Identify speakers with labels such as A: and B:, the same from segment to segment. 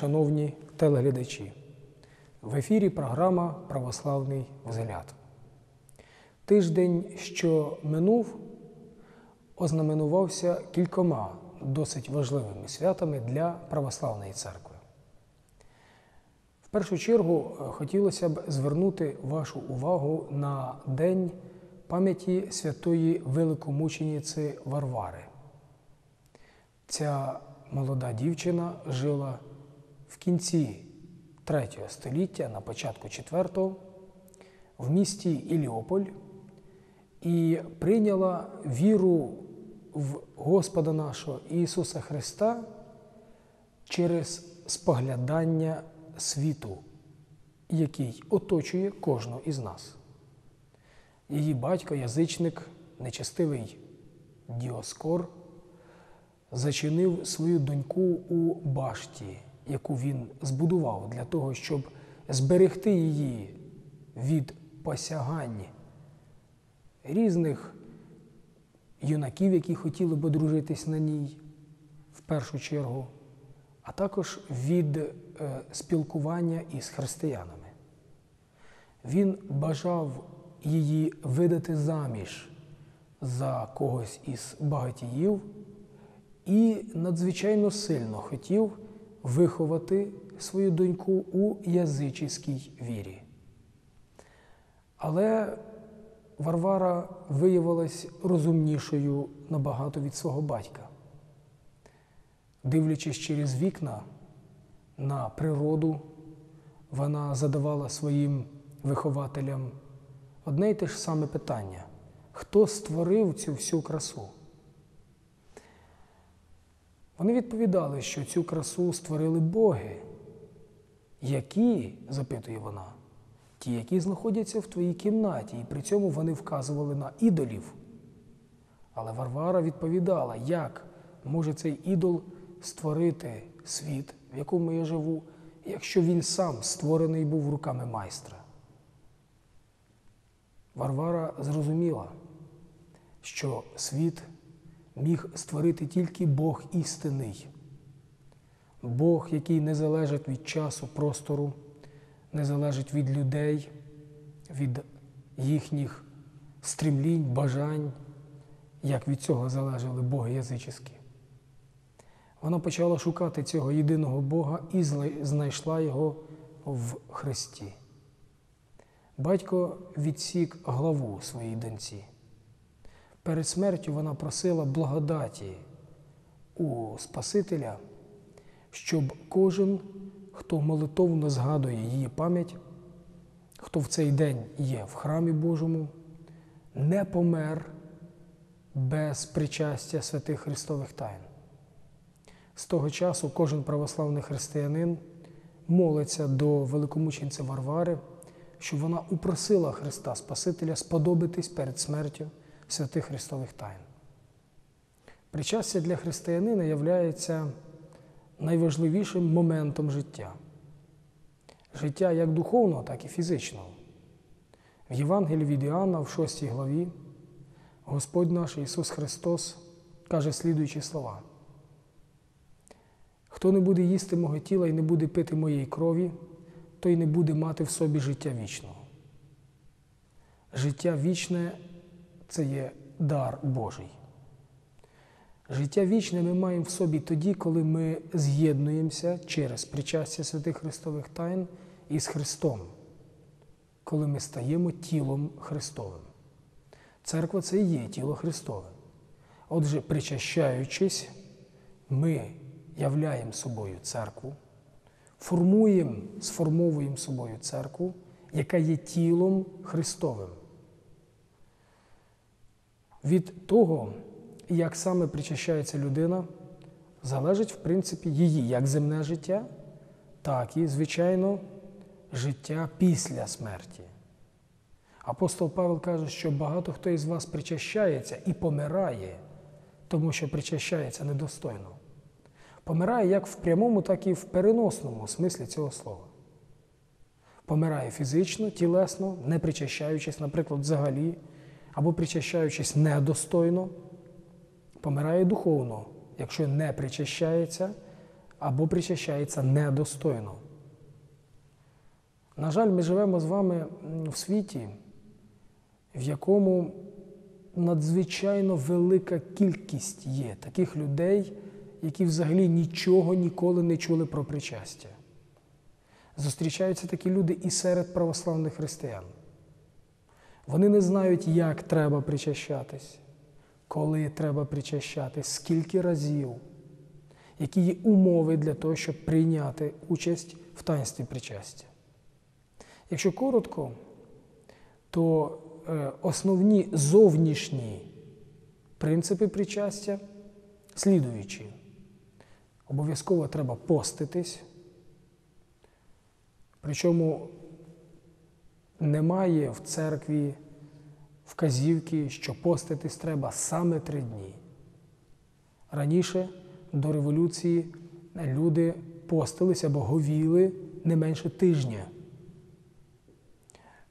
A: Шановні телеглядачі. В ефірі програма Православний взгляд. Тиждень, що минув, ознаменувався кількома досить важливими святами для православної церкви. В першу чергу е, хотілося б звернути вашу увагу на День пам'яті святої великомучениці Варвари. Ця молода дівчина жила в кінці 3 століття, на початку 4 в місті Іліополь і прийняла віру в Господа нашого Ісуса Христа через споглядання світу, який оточує кожного із нас. Її батько, язичник, нечестивий Діоскор, зачинив свою доньку у башті, яку він збудував для того, щоб зберегти її від посягань різних юнаків, які хотіли б одружитись на ній в першу чергу, а також від е, спілкування із християнами. Він бажав її видати заміж за когось із багатіїв і надзвичайно сильно хотів виховати свою доньку у язичівській вірі. Але Варвара виявилась розумнішою набагато від свого батька. Дивлячись через вікна на природу, вона задавала своїм вихователям одне й те ж саме питання: хто створив цю всю красу? Вони відповідали, що цю красу створили боги. Які, запитує вона, ті, які знаходяться в твоїй кімнаті, і при цьому вони вказували на ідолів. Але Варвара відповідала, як може цей ідол створити світ, в якому я живу, якщо він сам створений був руками майстра. Варвара зрозуміла, що світ міг створити тільки Бог істинний, Бог, який не залежить від часу, простору, не залежить від людей, від їхніх стрімлінь, бажань, як від цього залежали боги язичські. Вона почала шукати цього єдиного Бога і знайшла його в Христі. Батько відсік главу своїй доньці. Перед смертю вона просила благодаті у Спасителя, щоб кожен, хто молитовно згадує її пам'ять, хто в цей день є в храмі Божому, не помер без причастя святих Христових тайн. З того часу кожен православний християнин молиться до великомученця Варвари, щоб вона упросила Христа Спасителя сподобатись перед смертю святих Христових тайн. Причастя для християнина є найважливішим моментом життя. Життя як духовного, так і фізичного. В Євангелії від Іоанна в 6 главі Господь наш Ісус Христос каже слідуючі слова. Хто не буде їсти мого тіла і не буде пити моєї крові, той не буде мати в собі життя вічного. Життя вічне це є дар Божий. Життя вічне ми маємо в собі тоді, коли ми з'єднуємося через причастя святих Христових тайн із Христом, коли ми стаємо тілом Христовим. Церква це і є тіло Христове. Отже, причащаючись, ми являємо собою церкву, формуємо, сформовуємо собою церкву, яка є тілом Христовим. Від того, як саме причащається людина, залежить, в принципі, її як земне життя, так і, звичайно, життя після смерті. Апостол Павел каже, що багато хто із вас причащається і помирає, тому що причащається недостойно. Помирає як в прямому, так і в переносному смислі цього слова. Помирає фізично, тілесно, не причащаючись, наприклад, взагалі або причащаючись недостойно, помирає духовно, якщо не причащається або причащається недостойно. На жаль, ми живемо з вами в світі, в якому надзвичайно велика кількість є таких людей, які взагалі нічого ніколи не чули про причастя. Зустрічаються такі люди і серед православних християн. Вони не знають, як треба причащатись, коли треба причащатись, скільки разів, які є умови для того, щоб прийняти участь в таїнстві причастя. Якщо коротко, то е, основні зовнішні принципи причастя слідуючі. Обов'язково треба поститись, причому немає в церкві вказівки, що поститись треба саме три дні. Раніше до революції люди постились або говіли не менше тижня.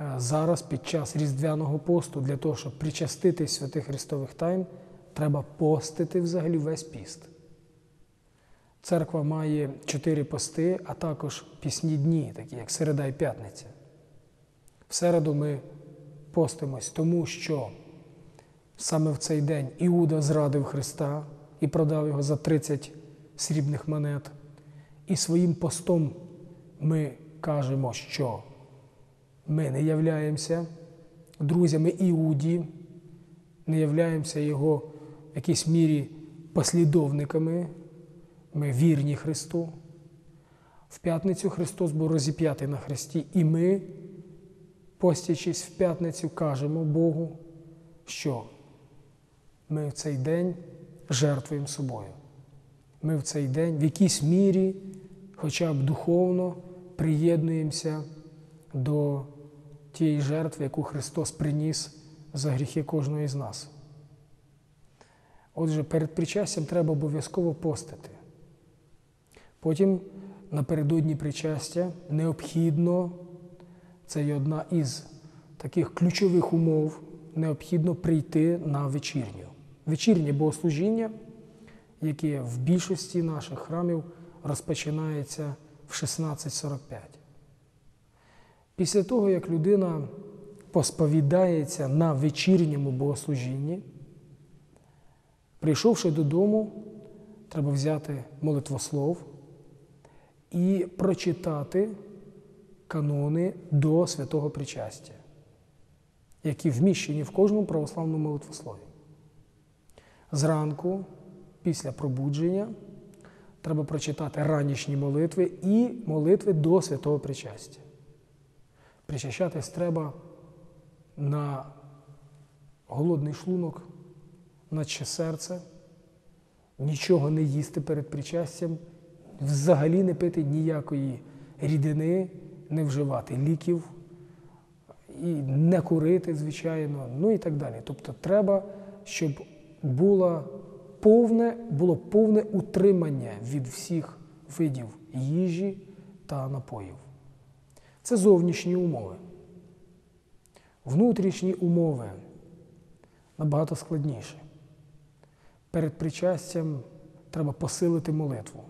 A: Е, зараз під час Різдвяного посту для того, щоб причаститись святих Христових тайн, треба постити взагалі весь піст. Церква має чотири пости, а також пісні дні, такі як середа і п'ятниця. В середу ми постимось, тому що саме в цей день Іуда зрадив Христа і продав його за 30 срібних монет. І своїм постом ми кажемо, що ми не являємося друзями Іуді, не являємося його в якійсь мірі послідовниками, ми вірні Христу. В п'ятницю Христос був розіп'ятий на Христі, і ми, постячись в п'ятницю, кажемо Богу, що ми в цей день жертвуємо собою. Ми в цей день в якійсь мірі, хоча б духовно, приєднуємося до тієї жертви, яку Христос приніс за гріхи кожного із нас. Отже, перед причастям треба обов'язково постити. Потім напередодні причастя необхідно, це є одна із таких ключових умов, необхідно прийти на вечірню. Вечірнє богослужіння, яке в більшості наших храмів розпочинається в 16.45. Після того, як людина посповідається на вечірньому богослужінні, прийшовши додому, треба взяти молитвослов і прочитати канони до святого причастя, які вміщені в кожному православному молитвослові. Зранку, після пробудження, треба прочитати ранішні молитви і молитви до святого причастя. Причащатись треба на голодний шлунок, наче серце, нічого не їсти перед причастям, взагалі не пити ніякої рідини, не вживати ліків, і не курити, звичайно, ну і так далі. Тобто треба, щоб було повне, було повне утримання від всіх видів їжі та напоїв. Це зовнішні умови. Внутрішні умови набагато складніші. Перед причастям треба посилити молитву,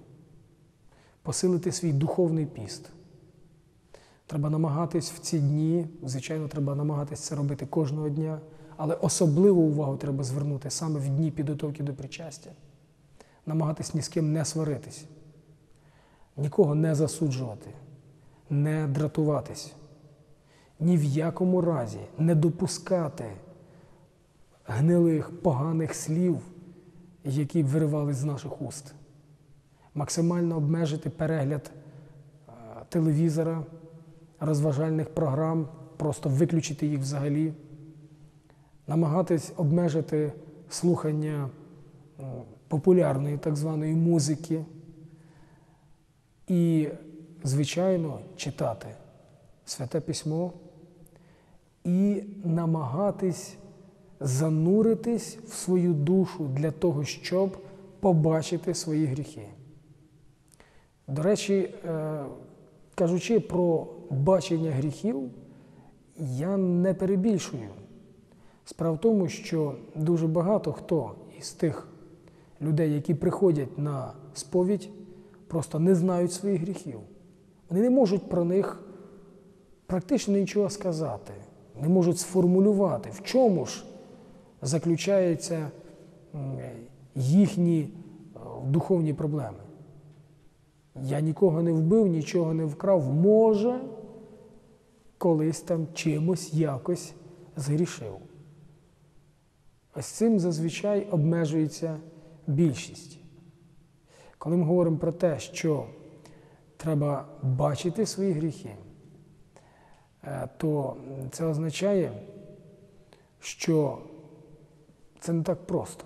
A: посилити свій духовний піст. Треба намагатись в ці дні, звичайно, треба намагатись це робити кожного дня, але особливу увагу треба звернути саме в дні підготовки до причастя. Намагатись ні з ким не сваритись, нікого не засуджувати не дратуватись, ні в якому разі не допускати гнилих, поганих слів, які виривали з наших уст, максимально обмежити перегляд е, телевізора, розважальних програм, просто виключити їх взагалі, намагатись обмежити слухання популярної так званої музики. І звичайно, читати святе письмо і намагатись зануритись в свою душу для того, щоб побачити свої гріхи. До речі, е, кажучи про бачення гріхів, я не перебільшую. Справа в тому, що дуже багато хто із тих людей, які приходять на сповідь, просто не знають своїх гріхів. Вони не можуть про них практично нічого сказати, не можуть сформулювати, в чому ж заключаються їхні е, духовні проблеми. Я нікого не вбив, нічого не вкрав, може, колись там чимось якось згрішив. Ось цим зазвичай обмежується більшість. Коли ми говоримо про те, що треба бачити свої гріхи, е, то це означає, що це не так просто.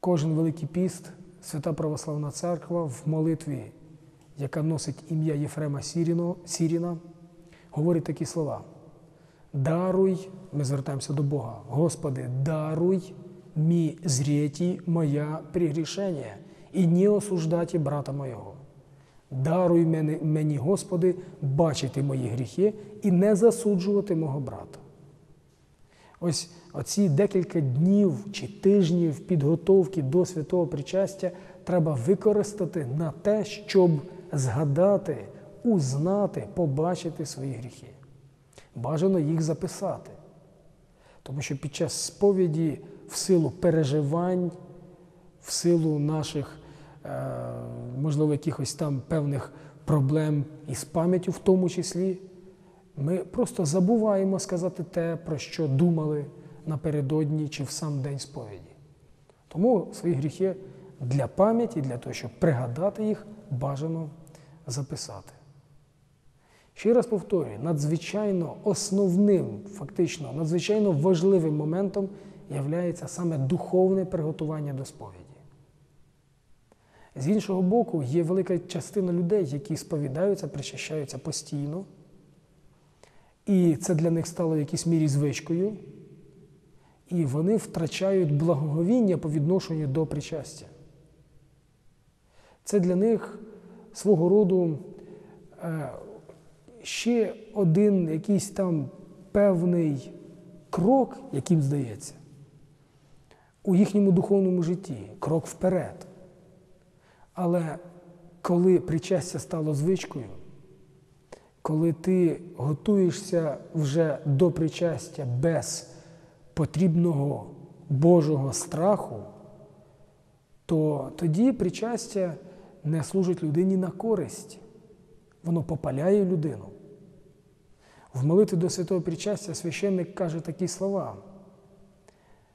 A: Кожен Великий піст, Свята Православна Церква в молитві, яка носить ім'я Єфрема Сіріна, говорить такі слова. Даруй, ми звертаємося до Бога, Господи, даруй мі зріті моя пригрішення і не осуждаті брата моєго. Даруй мені, Господи, бачити мої гріхи і не засуджувати мого брата. Ось оці декілька днів чи тижнів підготовки до святого причастя треба використати на те, щоб згадати, узнати, побачити свої гріхи. Бажано їх записати. Тому що під час сповіді, в силу переживань, в силу наших, е, можливо, якихось там певних проблем із пам'яттю в тому числі, ми просто забуваємо сказати те, про що думали напередодні чи в сам день сповіді. Тому свої гріхи для пам'яті, для того, щоб пригадати їх, бажано записати. Ще раз повторюю, надзвичайно основним, фактично, надзвичайно важливим моментом є саме духовне приготування до сповіді. З іншого боку, є велика частина людей, які сповідаються, причащаються постійно. І це для них стало в якійсь мірі звичкою. І вони втрачають благоговіння по відношенню до причастя. Це для них свого роду е, ще один якийсь там певний крок, яким здається, у їхньому духовному житті, крок вперед. Але коли причастя стало звичкою, коли ти готуєшся вже до причастя без потрібного Божого страху, то тоді причастя не служить людині на користь, воно попаляє людину. В молитві до святого причастя священник каже такі слова,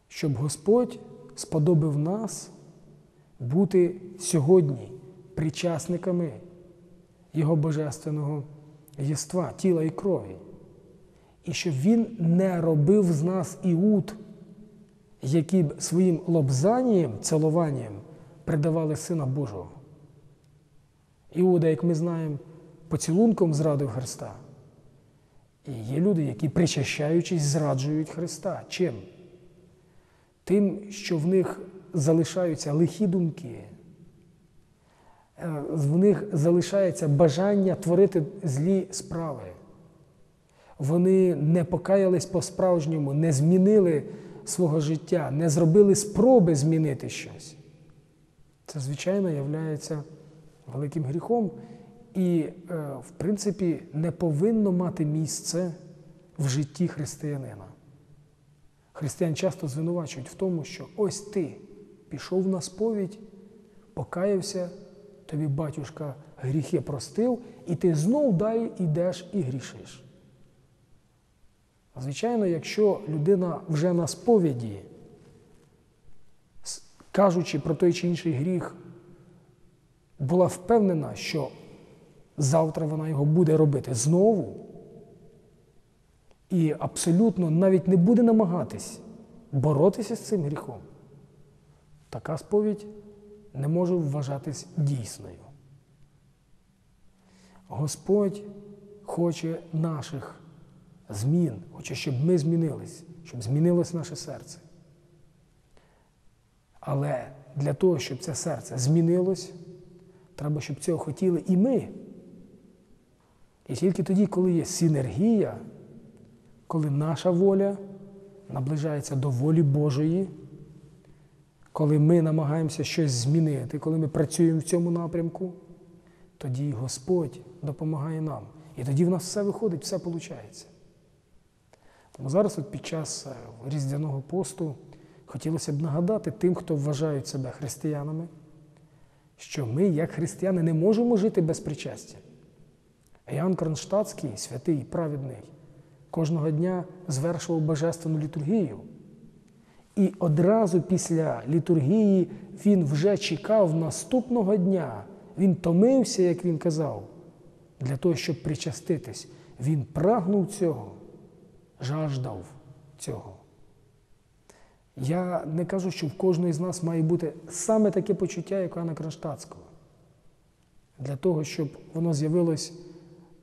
A: щоб Господь сподобив нас бути сьогодні причасниками Його божественного єства, тіла і крові. І щоб він не робив з нас іуд, які б своїм лобзанням, цілуванням придавали Сина Божого. Іуда, як ми знаємо, поцілунком зрадив Христа. І є люди, які, причащаючись, зраджують Христа. Чим? Тим, що в них залишаються лихі думки, Е, в них залишається бажання творити злі справи. Вони не покаялись по-справжньому, не змінили свого життя, не зробили спроби змінити щось. Це, звичайно, є великим гріхом і, е, в принципі, не повинно мати місце в житті християнина. Християн часто звинувачують в тому, що ось ти пішов на сповідь, покаявся тобі батюшка гріхи простив, і ти знов далі йдеш і грішиш. Звичайно, якщо людина вже на сповіді, кажучи про той чи інший гріх, була впевнена, що завтра вона його буде робити знову, і абсолютно навіть не буде намагатись боротися з цим гріхом, така сповідь не може вважатись дійсною. Господь хоче наших змін, хоче, щоб ми змінились, щоб змінилось наше серце. Але для того, щоб це серце змінилось, треба, щоб цього хотіли і ми. І тільки тоді, коли є синергія, коли наша воля наближається до волі Божої коли ми намагаємося щось змінити, коли ми працюємо в цьому напрямку, тоді Господь допомагає нам. І тоді в нас все виходить, все виходить. Тому зараз, от під час е, Різдвяного посту, хотілося б нагадати тим, хто вважають себе християнами, що ми, як християни, не можемо жити без причастя. Іоанн Кронштадтський, святий і праведний, кожного дня звершував божественну літургію. І одразу після літургії він вже чекав наступного дня. Він томився, як він казав, для того, щоб причаститись. Він прагнув цього, жаждав цього. Я не кажу, що в кожного з нас має бути саме таке почуття, як у Анна Кронштадтського. Для того, щоб воно з'явилось,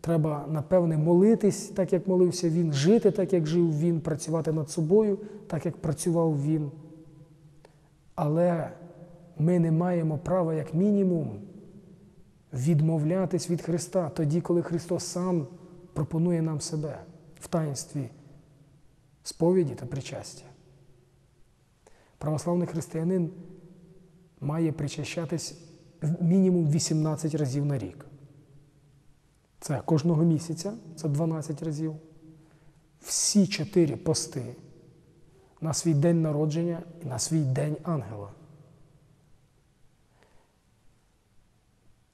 A: треба, напевне, молитись, так як молився він, жити так, як жив він, працювати над собою, так як працював він. Але ми не маємо права, як мінімум, відмовлятись від Христа тоді, коли Христос сам пропонує нам себе в таїнстві сповіді та причастя. Православний християнин має причащатись мінімум 18 разів на рік. Це кожного місяця, це 12 разів. Всі чотири пости на свій день народження і на свій день ангела.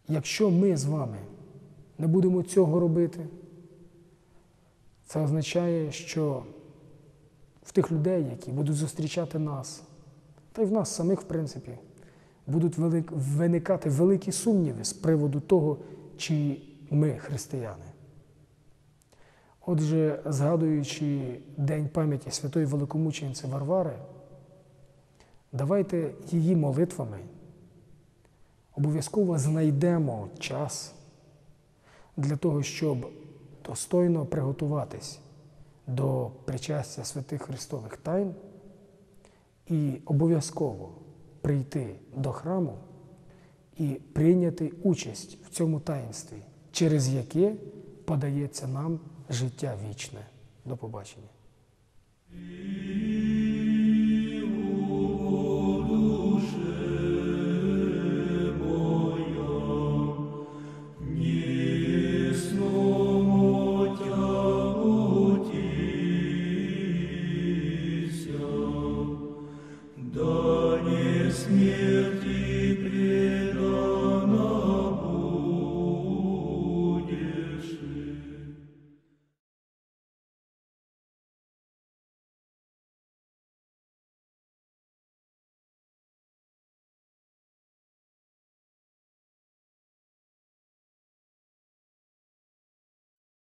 A: Якщо ми з вами не будемо цього робити, це означає, що в тих людей, які будуть зустрічати нас, та й в нас самих, в принципі, будуть виникати великі сумніви з приводу того, чи ми християни. Отже, згадуючи День пам'яті святої великомучениці Варвари, давайте її молитвами обов'язково знайдемо час для того, щоб достойно приготуватись до причастя святих Христових тайн і обов'язково прийти до храму і прийняти участь в цьому таїнстві, через яке подається нам життя вічне. До побачення.